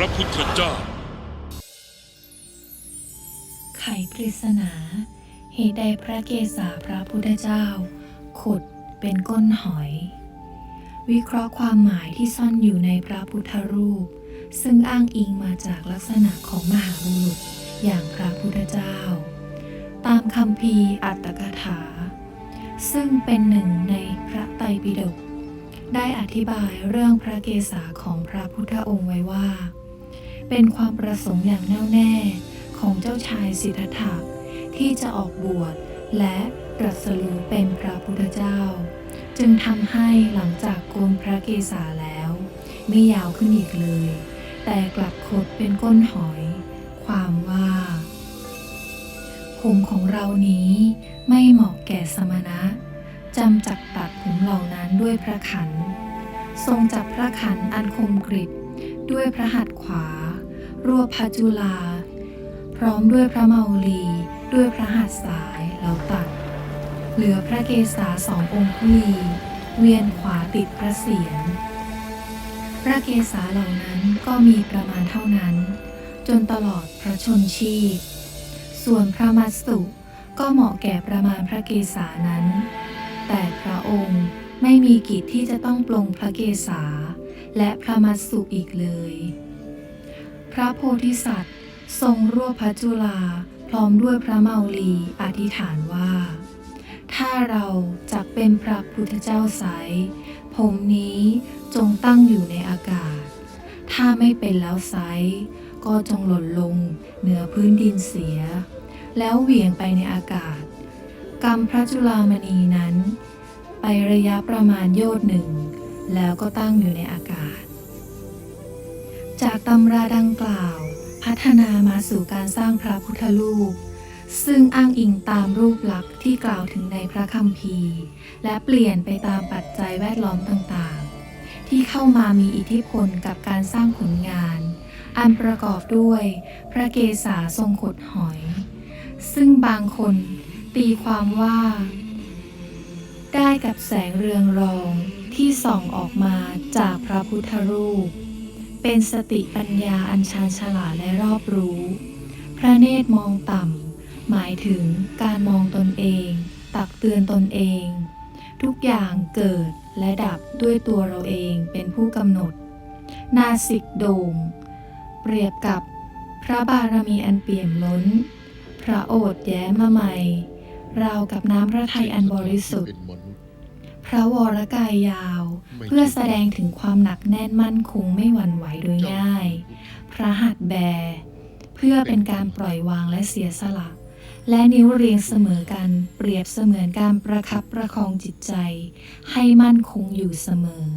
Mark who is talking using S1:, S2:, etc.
S1: พระพุทธเจ้า
S2: ไขปริศนา เหตุใดพระเกศาพระพุทธเจ้า ขุดเป็นก้นหอย วิเคราะห์ความหมายที่ซ่อนอยู่ในพระพุทธรูป ซึ่งอ้างอิงมาจากลักษณะของมหาบุรุษอย่างพระพุทธเจ้า ตามคำพีอัตถกถา ซึ่งเป็นหนึ่งในพระไตรปิฎกได้อธิบายเรื่องพระเกศาของพระพุทธองค์ไว้ว่า เป็นความประสงค์อย่างแน่วแน่ของเจ้าชายสิทธัตถะที่จะออกบวชและตรัสรู้เป็นพระพุทธเจ้า จึงทำให้หลังจากโกนพระเกศาแล้ว ไม่ยาวขึ้นอีกเลย แต่กลับคดเป็นก้นหอย ความว่า ผมของเรานี้ไม่เหมาะแก่สมณะจำจักตัดผมเหล่านั้นด้วยพระขัน ทรงจับพระขันอันคมกริบด้วยพระหัตถ์ขวา รวบพระจุลา พร้อมด้วยพระเมาลี ด้วยพระหัตถ์ซ้ายแล้วตัด เหลือพระเกศาสององคุลี เวียนขวาติดพระเศียรพระเกศาเหล่านั้นก็มีประมาณเท่านั้น จนตลอดพระชนชีพ ส่วนพระมัสสุก็เหมาะแก่ประมาณพระเกศานั้น แต่พระองค์ไม่มีกิจที่จะต้องปลงพระเกศา และพระมัสสุอีกเลย ระโพธิสัตว์ ทรงรวบพระจุลา พร้อมด้วยพระเมาลีอธิษฐานว่า ถ้าเราจะเป็นพระพุทธเจ้าไซผมนี้จงตั้งอยู่ในอากาศ ถ้าไม่เป็นแล้วไซก็จงหล่นลงเหนือพื้นดินเสีย แล้วเหวี่ยงไปในอากาศกรรมพระจุลามณีนั้น ไประยะประมาณโยชน์หนึ่ง แล้วก็ตั้งอยู่ในอากาศ จากตำราดังกล่าว พัฒนามาสู่การสร้างพระพุทธรูป ซึ่งอ้างอิงตามรูปลักษณ์ที่กล่าวถึงในพระคัมภีร์ และเปลี่ยนไปตามปัจจัยแวดล้อมต่างๆ ที่เข้ามามีอิทธิพลกับการสร้างผลงาน อันประกอบด้วยพระเกศาทรงขดหอย ซึ่งบางคนตีความว่า ได้กับแสงเรืองรองที่ส่องออกมาจากพระพุทธรูป เป็นสติปัญญาอันชาญฉลาดและรอบรู้ พระเนตรมองต่ำ หมายถึงการมองตนเอง ตักเตือนตนเอง ทุกอย่างเกิดและดับด้วยตัวเราเองเป็นผู้กำหนด นาสิกโด่ง เปรียบกับพระบารมีอันเปี่ยมล้น พระโอษฐ์แย้มมาใหม่ราวกับน้ำพระทัยอันบริสุทธิ์ พระวรกายยาว เพื่อแสดงถึงความหนักแน่นมั่นคงไม่หวั่นไหวโดยง่าย พระหัตถ์แบ เพื่อเป็นการปล่อยวางและเสียสละ และนิ้วเรียงเสมอกัน เปรียบเสมือนการประคับประคองจิตใจ ให้มั่นคงอยู่เสมอ